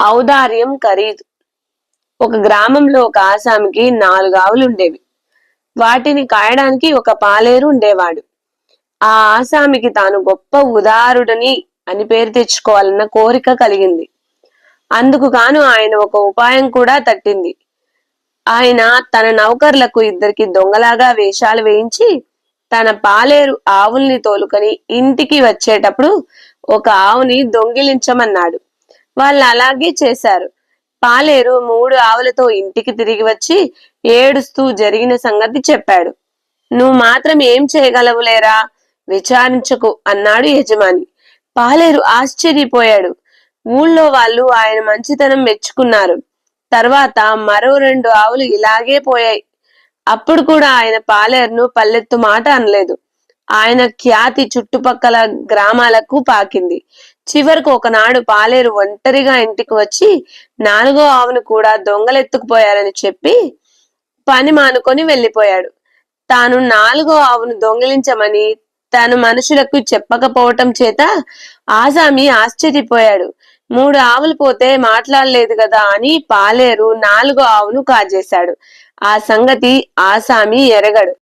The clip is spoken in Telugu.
ఔదార్యం ఖరీదు. ఒక గ్రామంలో ఒక ఆసామికి నాలుగు ఆవులు ఉండేవి. వాటిని కాయడానికి ఒక పాలేరు ఉండేవాడు. ఆ ఆసామికి తాను గొప్ప ఉదారుడని అని పేరు తెచ్చుకోవాలన్న కోరిక కలిగింది. అందుకు గాను ఆయన ఒక ఉపాయం కూడా తట్టింది. ఆయన తన నౌకర్లకు ఇద్దరికి దొంగలాగా వేషాలు వేయించి తన పాలేరు ఆవుల్ని తోలుకొని ఇంటికి వచ్చేటప్పుడు ఒక ఆవుని దొంగిలించమన్నాడు. వాళ్ళు అలాగే చేశారు. పాలేరు మూడు ఆవులతో ఇంటికి తిరిగి వచ్చి ఏడుస్తూ జరిగిన సంగతి చెప్పాడు. నువ్వు మాత్రం ఏం చేయగలవులేరా విచారించకు అన్నాడు యజమాని. పాలేరు ఆశ్చర్యపోయాడు. ఊళ్ళో వాళ్ళు ఆయన మంచితనం మెచ్చుకున్నారు. తర్వాత మరో రెండు ఆవులు ఇలాగే పోయాయి. అప్పుడు కూడా ఆయన పాలేరును పల్లెత్తు మాట అనలేదు. ఆయన ఖ్యాతి చుట్టుపక్కల గ్రామాలకు పాకింది. చివరకు ఒకనాడు పాలేరు ఒంటరిగా ఇంటికి వచ్చి నాలుగో ఆవును కూడా దొంగలెత్తుకుపోయారని చెప్పి పని మానుకొని వెళ్ళిపోయాడు. తాను నాలుగో ఆవును దొంగిలించమని తను మనుషులకు చెప్పకపోవటం చేత ఆసామి ఆశ్చర్యపోయాడు. మూడు ఆవులు పోతే మాట్లాడలేదు కదా అని పాలేరు నాలుగో ఆవును కాజేశాడు. ఆ సంగతి ఆసామి ఎరగడు.